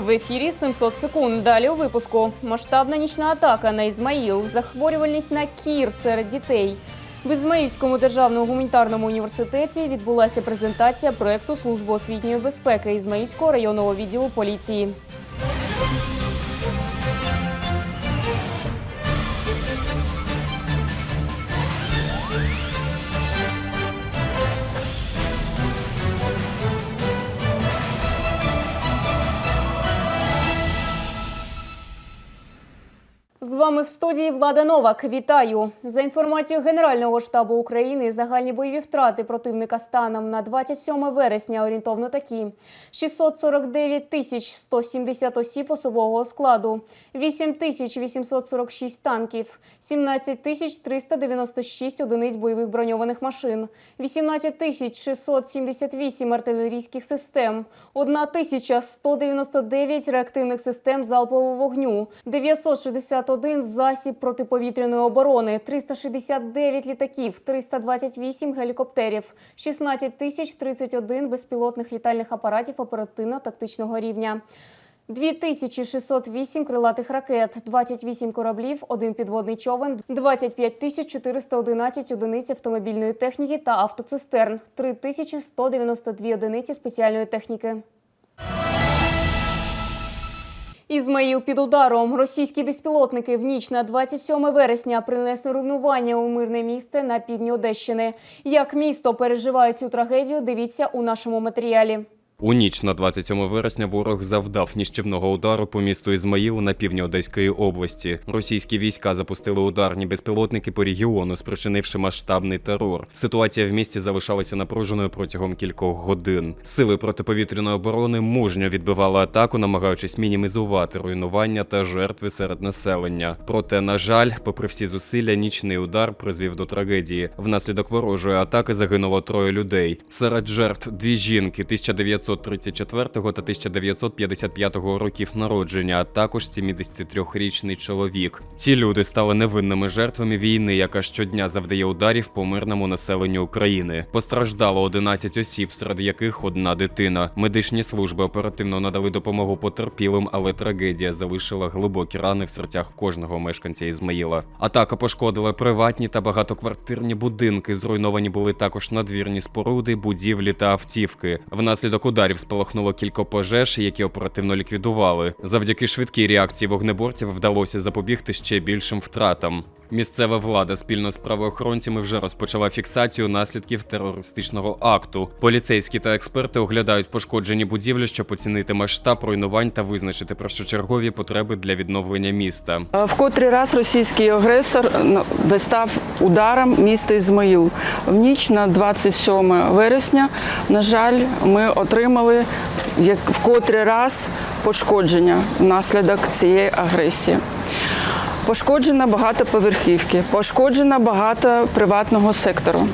В ефірі 700 секунд. Далі у випуску. Масштабна нічна атака на Ізмаїл, захворювальність на кір серед дітей. В Ізмаїльському державному гуманітарному університеті відбулася презентація проекту Служби освітньої безпеки Ізмаїльського районного відділу поліції. З вами в студії Влада Новак. Вітаю за інформацією Генерального штабу України. Загальні бойові втрати противника станом на 27 вересня орієнтовно такі: 649 тисяч 170 осіб особового складу, 8 тисяч 846 танків, 17 тисяч 396 одиниць бойових броньованих машин, 18 тисяч 678 артилерійських систем, 1 тисяча 199 реактивних систем залпового вогню, 961 засіб протиповітряної оборони, 369 літаків, 328 гелікоптерів, 16 тисяч 31 безпілотних літальних апаратів оперативно-тактичного рівня. 2608 крилатих ракет, 28 кораблів, один підводний човен, 25 тисяч 411 одиниць автомобільної техніки та автоцистерн, 3192 одиниці спеціальної техніки. Ізмаїл під ударом. Російські безпілотники в ніч на 27 вересня принесли руйнування у мирне місце на півдні Одещини. Як місто переживає цю трагедію, дивіться у нашому матеріалі. У ніч на 27 вересня ворог завдав ніщівного удару по місту Ізмаїл на півдні Одеської області. Російські війська запустили ударні безпілотники по регіону, спричинивши масштабний терор. Ситуація в місті залишалася напруженою протягом кількох годин. Сили протиповітряної оборони мужньо відбивали атаку, намагаючись мінімізувати руйнування та жертви серед населення. Проте, на жаль, попри всі зусилля, нічний удар призвів до трагедії. Внаслідок ворожої атаки загинуло троє людей. Серед жертв дві жінки 1934 та 1955 років народження, а також 73-річний чоловік. Ці люди стали невинними жертвами війни, яка щодня завдає ударів по мирному населенню України. Постраждало 11 осіб, серед яких одна дитина. Медичні служби оперативно надали допомогу потерпілим, але трагедія залишила глибокі рани в серцях кожного мешканця Ізмаїла. Атака пошкодила приватні та багатоквартирні будинки. Зруйновані були також надвірні споруди, будівлі та автівки. Внаслідок ударів спалахнуло кілька пожеж, які оперативно ліквідували. Завдяки швидкій реакції вогнеборців вдалося запобігти ще більшим втратам. Місцева влада спільно з правоохоронцями вже розпочала фіксацію наслідків терористичного акту. Поліцейські та експерти оглядають пошкоджені будівлі, щоб оцінити масштаб руйнувань та визначити першочергові потреби для відновлення міста. В котрий раз російський агресор ну, достав ударом місто Ізмаїл. В ніч на 27 вересня, на жаль, ми отримали як в котрий раз пошкодження внаслідок цієї агресії. Пошкоджено багато поверхівки, пошкоджено багато приватного сектору.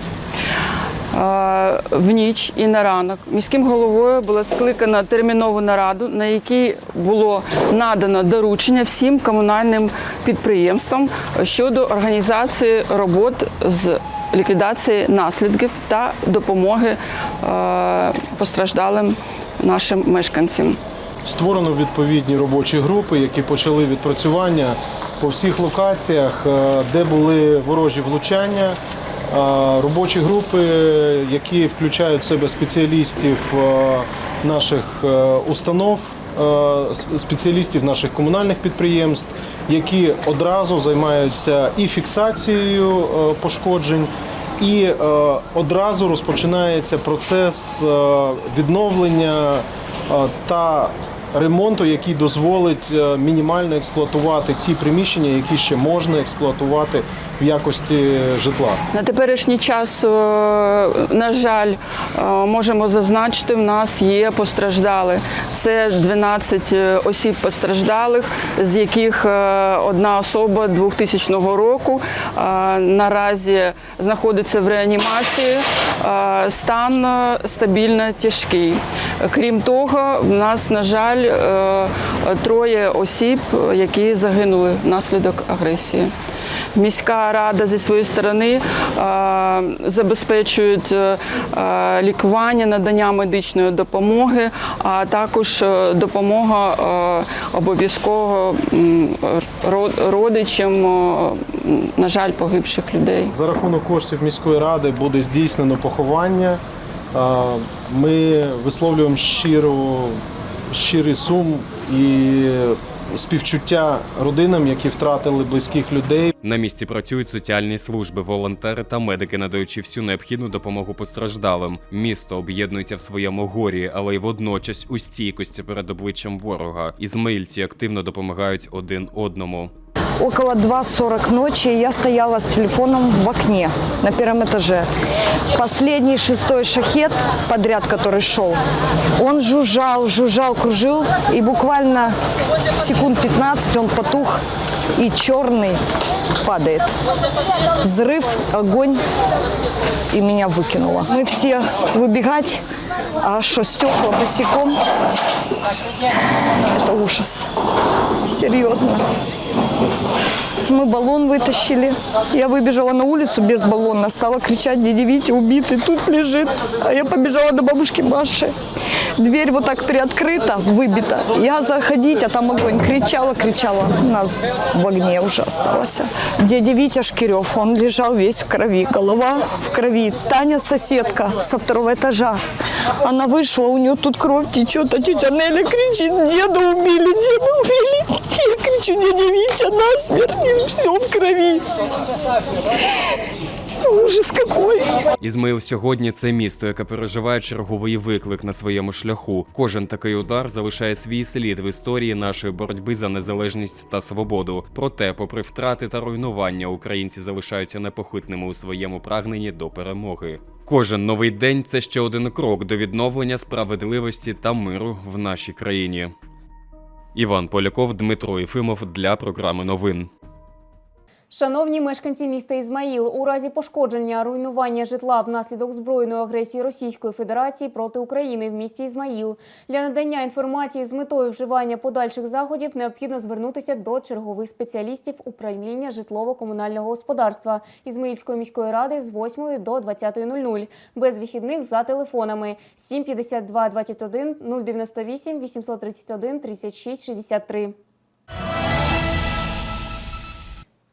В ніч і на ранок міським головою була скликана термінову нараду, на якій було надано доручення всім комунальним підприємствам щодо організації робот з ліквідації наслідків та допомоги е, постраждалим нашим мешканцям. Створено відповідні робочі групи, які почали відпрацювання по всіх локаціях, е, де були ворожі влучання. Робочі групи, які включають в себе спеціалістів наших е, установ, спеціалістів наших комунальних підприємств, які одразу займаються і фіксацією е, пошкоджень, і е, одразу розпочинається процес відновлення та ремонту, який дозволить мінімально експлуатувати ті приміщення, які ще можна експлуатувати в якості житла. На теперішній час, е, на жаль, е, можемо зазначити, в нас є постраждали. Це 12 осіб постраждалих, з яких е, одна особа 2000 року е, наразі знаходиться в реанімації. Е, Стан е, стабільно тяжкий. Крім того, в нас, на жаль, е, троє осіб, які загинули внаслідок агресії. Міська рада зі своєї сторони е, забезпечують е, е, лікування, надання медичної допомоги, а також допомога обов'язково родичам, на жаль, погибших людей. За рахунок коштів міської ради буде здійснено поховання. Ми висловлюємо щиру, щирий сум і співчуття родинам, які втратили близьких людей. На місці працюють соціальні служби, волонтери та медики, надаючи всю необхідну допомогу постраждалим. Місто об'єднується в своєму горі, але й водночас у стійкості перед обличчям ворога. Ізмаїльці активно допомагають один одному. Около 2.40 ночи я стояла с телефоном в окне на первом этаже. Последний шестой шахет подряд, который шел, он жужжал, жужжал, кружил, и буквально секунд 15 он потух, и черный падает. Взрыв, огонь, и меня выкинуло. Мы все выбегать, а что стекла босиком, это ужас. Серьезно. Мы баллон вытащили. Я выбежала на улицу без баллона, стала кричать, дядя Витя убитый, тут лежит. А я побежала до бабушки Маши. Дверь вот так приоткрыта, выбита. Я заходить, а там огонь. Кричала, кричала. Нас в огне уже осталось. Дядя Витя Шкирев, он лежал весь в крови. Голова в крови. Таня соседка со второго этажа. Она вышла, у нее тут кровь течет, а тетя Неля кричит, деда убили, деда убили. Кричу, дядя Витя, насмерть, и все в крови. Ужас какой. Ізмаїл сьогодні це місто, яке переживає черговий виклик на своєму шляху. Кожен такий удар залишає свій слід в історії нашої боротьби за незалежність та свободу. Проте, попри втрати та руйнування, українці залишаються непохитними у своєму прагненні до перемоги. Кожен новий день це ще один крок до відновлення справедливості та миру в нашій країні. Іван Поляков, Дмитро Єфимов для програми новин. Шановні мешканці міста Ізмаїл, у разі пошкодження руйнування житла внаслідок збройної агресії Російської Федерації проти України в місті Ізмаїл для надання інформації з метою вживання подальших заходів необхідно звернутися до чергових спеціалістів управління житлово-комунального господарства Ізмаїльської міської ради з 8 до 20.00 без вихідних за телефонами 752 21 098 831 36 63.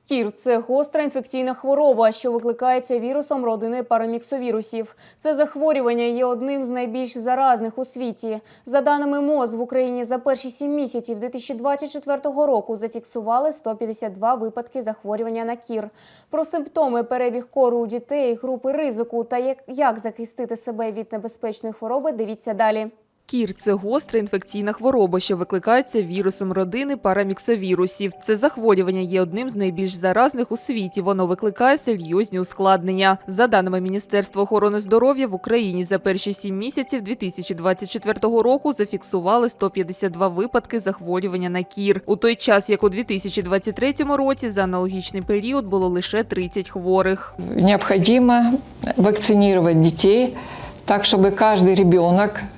Кір це гостра інфекційна хвороба, що викликається вірусом родини параміксовірусів. Це захворювання є одним з найбільш заразних у світі. За даними МОЗ, в Україні за перші сім місяців 2024 року зафіксували 152 випадки захворювання на кір. Про симптоми, перебіг кору у дітей, групи ризику та як, захистити себе від небезпечної хвороби, дивіться далі. Кір це гостра інфекційна хвороба, що викликається вірусом родини параміксовірусів. Це захворювання є одним з найбільш заразних у світі. Воно викликає серйозні ускладнення. За даними Міністерства охорони здоров'я в Україні за перші сім місяців 2024 року зафіксували 152 випадки захворювання на кір. У той час, як у 2023 році, за аналогічний період було лише 30 хворих. необходимо вакцинировать детей так, чтобы каждый ребенок, э,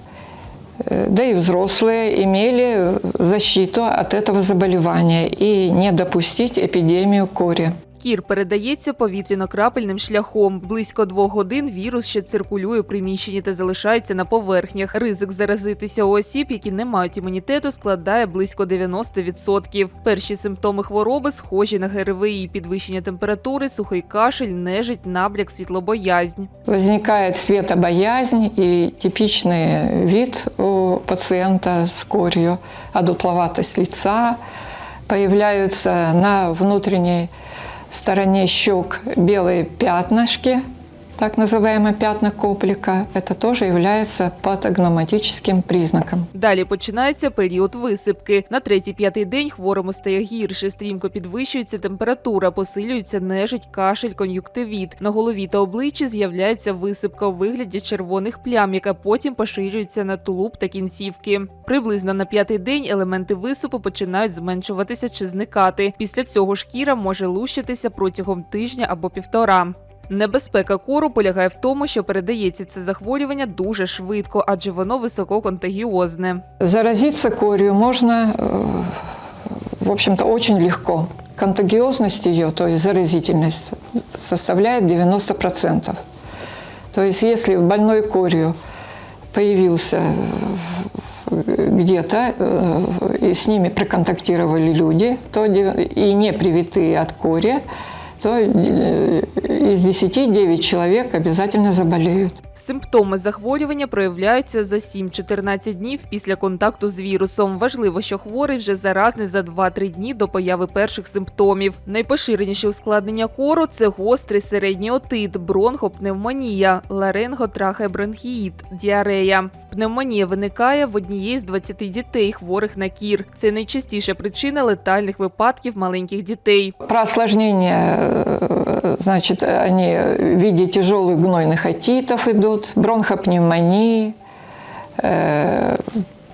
да и взрослые, имели защиту от этого заболевания и не допустить эпидемию кори. Кір передається повітряно-крапельним шляхом. Близько двох годин вірус ще циркулює у приміщенні та залишається на поверхнях. Ризик заразитися у осіб, які не мають імунітету, складає близько 90%. Перші симптоми хвороби схожі на ГРВІ, підвищення температури, сухий кашель, нежить, набряк, світлобоязнь. Возникает светобоязнь и типичный вид у пациента с корью, одутловатость лица, появляются на внутренней стороне щек белые пятнышки, так называемые пятна коплика. Это тоже является патогноматическим признаком. Далі починається період висипки. На третій-п'ятий день хворому стає гірше, стрімко підвищується температура, посилюється нежить, кашель, кон'юктивіт. На голові та обличчі з'являється висипка у вигляді червоних плям, яка потім поширюється на тулуб та кінцівки. Приблизно на п'ятий день елементи висипу починають зменшуватися чи зникати. Після цього шкіра може лущитися протягом тижня або півтора. Небезпека кору полягає в тому, що передається це захворювання дуже швидко, адже воно висококонтагіозне. Заразиться корью можно, э, в общем-то, очень легко. контагиозность ее, то есть заразительность, составляет 90%. То есть если больной корью появился э, где-то, э, и с ними проконтактировали люди, то дев- и не привитые от кори, то из 10 9 человек обязательно заболеют. Симптоми захворювання проявляються за 7-14 днів після контакту з вірусом. Важливо, що хворий вже заразний за 2-3 дні до появи перших симптомів. Найпоширеніші ускладнення кору це гострий середній отит, бронхопневмонія, ларинготрахеобронхіїт, діарея. Пневмонія виникає в однієї з 20 дітей, хворих на кір. Це найчастіша причина летальних випадків маленьких дітей. Про осложнения, э, значит, они в виде тяжелых гнойных отитов идут, бронхопневмонии, э,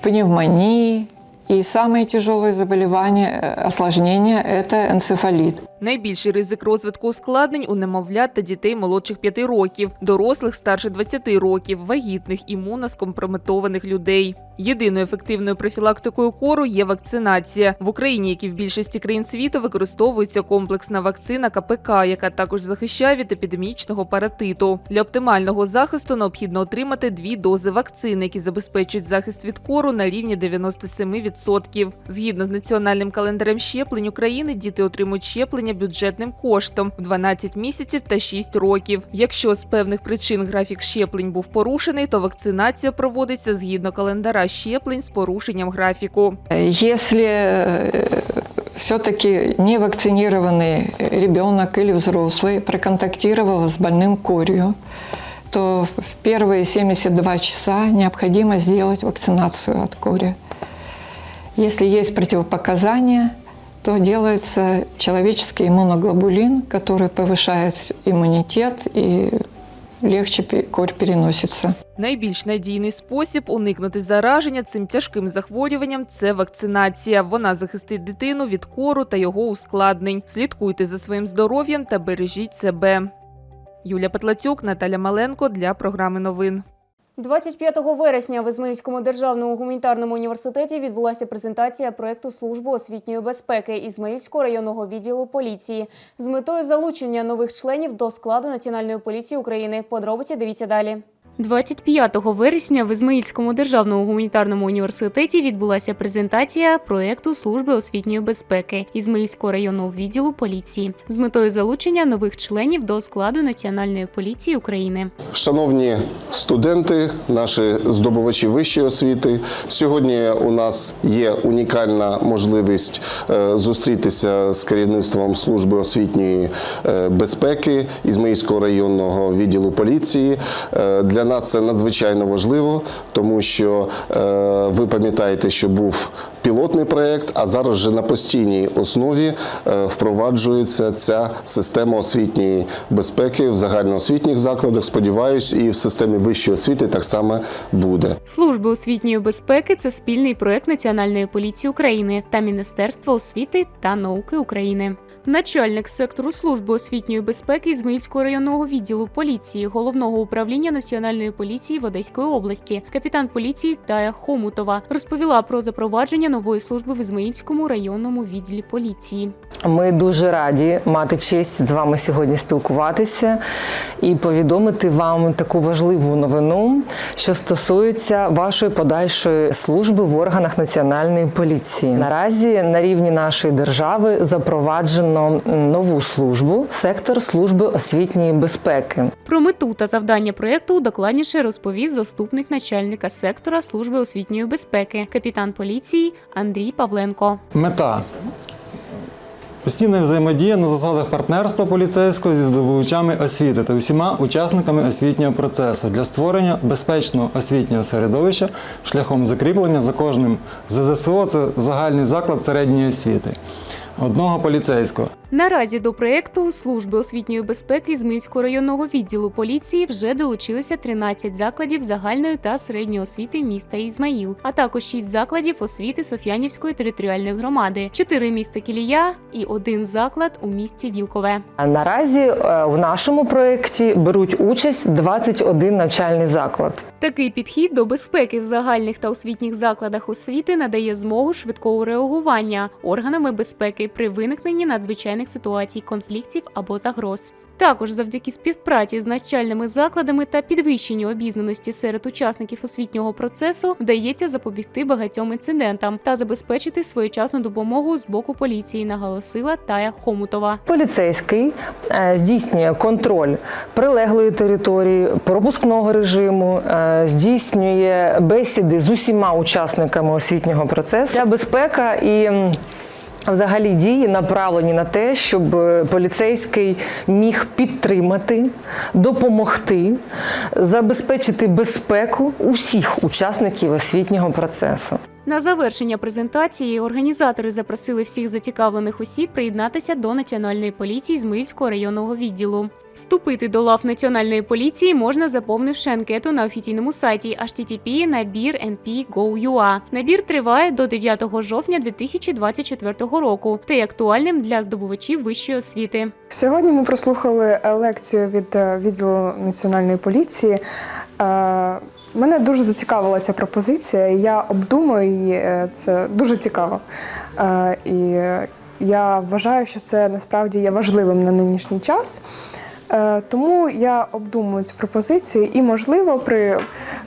пневмонии. И самое тяжелое заболевание, э, осложнение – это энцефалит. Найбільший ризик розвитку ускладнень у немовлят та дітей молодших 5 років, дорослих старше 20 років, вагітних, імуноскомпрометованих людей. Єдиною ефективною профілактикою кору є вакцинація. В Україні, як і в більшості країн світу, використовується комплексна вакцина КПК, яка також захищає від епідемічного паратиту. Для оптимального захисту необхідно отримати дві дози вакцини, які забезпечують захист від кору на рівні 97%. Згідно з національним календарем щеплень України, діти отримують щеплення бюджетним коштом в 12 місяців та 6 років. Якщо з певних причин графік щеплень був порушений, то вакцинація проводиться згідно календара щеплень з порушенням графіку. Если все-таки невакцинированный ребенок или взрослый проконтактировал с больным корью, то в первые 72 часа необходимо сделать вакцинацию от кори. Если есть противопоказания, то делается человеческий иммуноглобулин, который повышает иммунитет и легче корь переносится. Найбільш надійний спосіб уникнути зараження цим тяжким захворюванням це вакцинація. Вона захистить дитину від кору та його ускладнень. Слідкуйте за своїм здоров'ям та бережіть себе. Юля Петлацюк, Наталя Маленко для програми новин. 25 вересня в Ізмаїльському державному гуманітарному університеті відбулася презентація проекту служби освітньої безпеки Ізмаїльського районного відділу поліції з метою залучення нових членів до складу Національної поліції України. Подробиці дивіться далі. 25 вересня в Ізмаїльському державному гуманітарному університеті відбулася презентація проекту служби освітньої безпеки Ізмаїльського районного відділу поліції з метою залучення нових членів до складу Національної поліції України. Шановні студенти, наші здобувачі вищої освіти, сьогодні у нас є унікальна можливість е, зустрітися з керівництвом служби освітньої е, безпеки Ізмаїльського районного відділу поліції. Е, Для нас це надзвичайно важливо, тому що е, ви пам'ятаєте, що був пілотний проєкт, а зараз вже на постійній основі е, впроваджується ця система освітньої безпеки в загальноосвітніх закладах. Сподіваюсь, і в системі вищої освіти так само буде. Служба освітньої безпеки це спільний проект Національної поліції України та Міністерства освіти та науки України. Начальник сектору служби освітньої безпеки Ізмаїльського районного відділу поліції головного управління Національної поліції в Одеської області, капітан поліції Тая Хомутова розповіла про запровадження нової служби в Ізмаїльському районному відділі поліції. Ми дуже раді мати честь з вами сьогодні спілкуватися і повідомити вам таку важливу новину, що стосується вашої подальшої служби в органах національної поліції. Наразі на рівні нашої держави запроваджено нову службу сектор служби освітньої безпеки. Про мету та завдання проєкту докладніше розповість заступник начальника сектора служби освітньої безпеки, капітан поліції Андрій Павленко. Мета постійна взаємодія на засадах партнерства поліцейського зі здобувачами освіти та усіма учасниками освітнього процесу для створення безпечного освітнього середовища шляхом закріплення за кожним ЗЗСО це загальний заклад середньої освіти. Одного поліцейського. Наразі до проєкту служби освітньої безпеки Зміївського районного відділу поліції вже долучилися 13 закладів загальної та середньої освіти міста Ізмаїл, а також 6 закладів освіти Соф'янівської територіальної громади, 4 міста Кілія і один заклад у місті Вілкове. Наразі е, в нашому проєкті беруть участь 21 навчальний заклад. Такий підхід до безпеки в загальних та освітніх закладах освіти надає змогу швидкого реагування органами безпеки при виникненні надзвичайних ситуацій, конфліктів або загроз. Також завдяки співпраці з навчальними закладами та підвищенню обізнаності серед учасників освітнього процесу вдається запобігти багатьом інцидентам та забезпечити своєчасну допомогу з боку поліції, наголосила Тая Хомутова. Поліцейський е, здійснює контроль прилеглої території, пропускного режиму, е, здійснює бесіди з усіма учасниками освітнього процесу. Ця безпека і Взагалі дії направлені на те, щоб е, поліцейський міг підтримати, допомогти, забезпечити безпеку усіх учасників освітнього процесу. На завершення презентації організатори запросили всіх зацікавлених осіб приєднатися до Національної поліції Зміївського районного відділу. Вступити до лав Національної поліції можна, заповнивши анкету на офіційному сайті http набір np.go.ua. Набір триває до 9 жовтня 2024 року та є актуальним для здобувачів вищої освіти. Сьогодні ми прослухали е, лекцію від е, відділу національної поліції. Мене дуже зацікавила ця пропозиція. Я обдумую її. е, Це дуже цікаво. Е, І я вважаю, що це насправді є важливим на нинішній час. Е, Тому я обдумую цю пропозицію і, можливо, при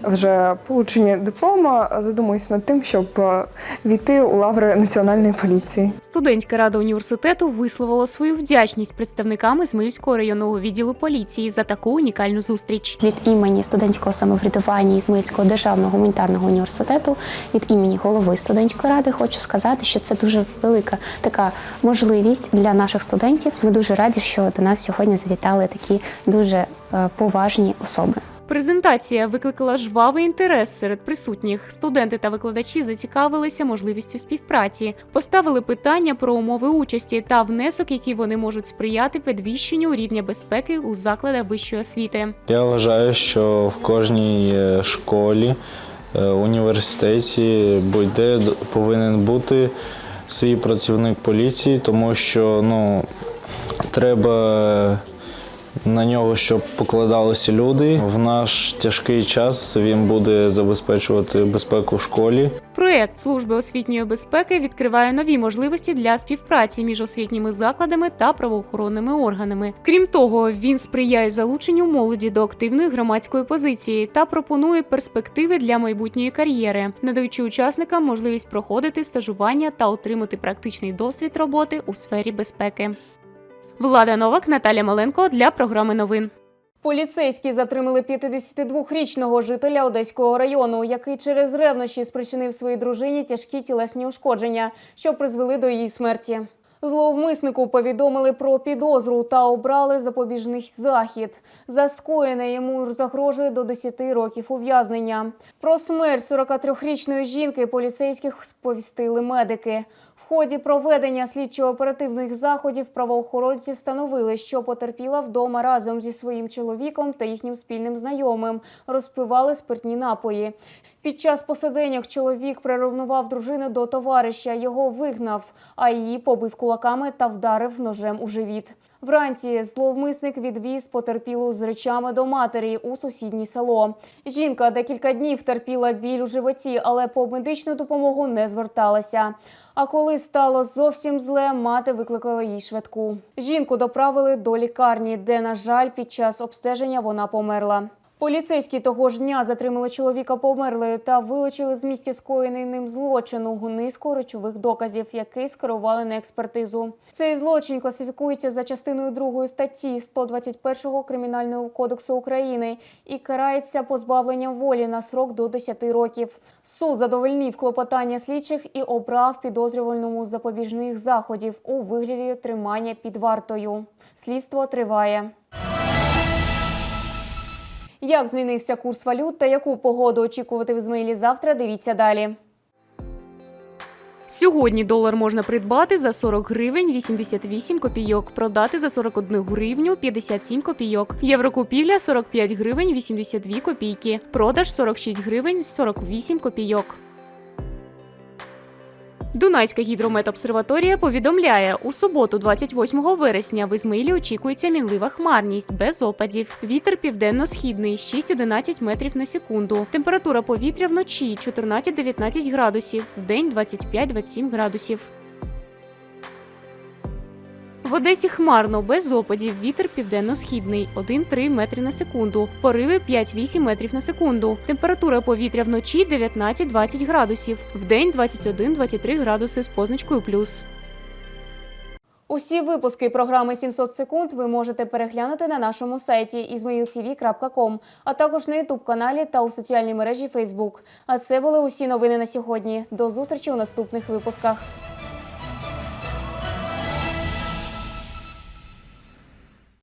вже полученні диплома задумуюсь над тим, щоб е, війти у лаври національної поліції. Студентська рада університету висловила свою вдячність представникам Ізмаїльського районного відділу поліції за таку унікальну зустріч. від імені студентського самоврядування Ізмаїльського державного гуманітарного університету, від імені голови студентської ради, хочу сказати, що це дуже велика така можливість для наших студентів. Ми дуже раді, що до нас сьогодні завітали такі дуже е, поважні особи. Презентація викликала жвавий інтерес серед присутніх. Студенти та викладачі зацікавилися можливістю співпраці, поставили питання про умови участі та внесок, які вони можуть сприяти підвищенню рівня безпеки у закладах вищої освіти. Я вважаю, що в кожній е, школі, е, університеті будь-де повинен бути свій працівник поліції, тому що ну, треба на нього, щоб покладалися люди. В наш тяжкий час він буде забезпечувати безпеку в школі. Проект служби освітньої безпеки відкриває нові можливості для співпраці між освітніми закладами та правоохоронними органами. Крім того, він сприяє залученню молоді до активної громадської позиції та пропонує перспективи для майбутньої кар'єри, надаючи учасникам можливість проходити стажування та отримати практичний досвід роботи у сфері безпеки. Влада Новак, Наталя Маленко для програми новин. Поліцейські затримали 52-річного жителя Одеського району, який через ревнощі спричинив своїй дружині тяжкі тілесні ушкодження, що призвели до її смерті. Зловмиснику повідомили про підозру та обрали запобіжний захід. За скоєне йому загрожує до 10 років ув'язнення. Про смерть 43-річної жінки поліцейських сповістили медики. В ході проведення слідчо-оперативних заходів правоохоронці встановили, що потерпіла вдома разом зі своїм чоловіком та їхнім спільним знайомим, розпивали спиртні напої. Під час посиденьок чоловік приревнував дружину до товариша, його вигнав, а її побив кулаками та вдарив ножем у живіт. Вранці зловмисник відвіз потерпілу з речами до матері у сусіднє село. Жінка декілька днів терпіла біль у животі, але по медичну допомогу не зверталася. А коли стало зовсім зле, мати викликала їй швидку. Жінку доправили до лікарні, де, на жаль, під час обстеження вона померла. Поліцейські того ж дня затримали чоловіка померлою та вилучили з місця скоєний ним злочину низку речових доказів, які скерували на експертизу. Цей злочин класифікується за частиною 2 статті 121 Кримінального кодексу України і карається позбавленням волі на срок до 10 років. Суд задовольнив клопотання слідчих і обрав підозрювальному запобіжних заходів у вигляді тримання під вартою. Слідство триває. Як змінився курс валют та яку погоду очікувати в Змилі завтра? Дивіться далі. Сьогодні долар можна придбати за 40 гривень 88 копійок, продати за 41 гривню 57 копійок. Єврокупівля 45 гривень 82 копійки, продаж 46 гривень 48 копійок. Дунайська гідрометобсерваторія повідомляє, у суботу, 28 вересня, в Ізмаїлі очікується мінлива хмарність без опадів. Вітер південно-східний 6-11 метрів на секунду. Температура повітря вночі 14-19 градусів, вдень 25-27 градусів. Одесі хмарно, без опадів, вітер південно-східний 1-3 метри на секунду, пориви 5-8 метрів на секунду. Температура повітря вночі 19-20 градусів, вдень 21-23 градуси з позначкою плюс. Усі випуски програми «700 секунд ви можете переглянути на нашому сайті izmailtv.com, а також на ютуб-каналі та у соціальній мережі Facebook. А це були усі новини на сьогодні. До зустрічі у наступних випусках.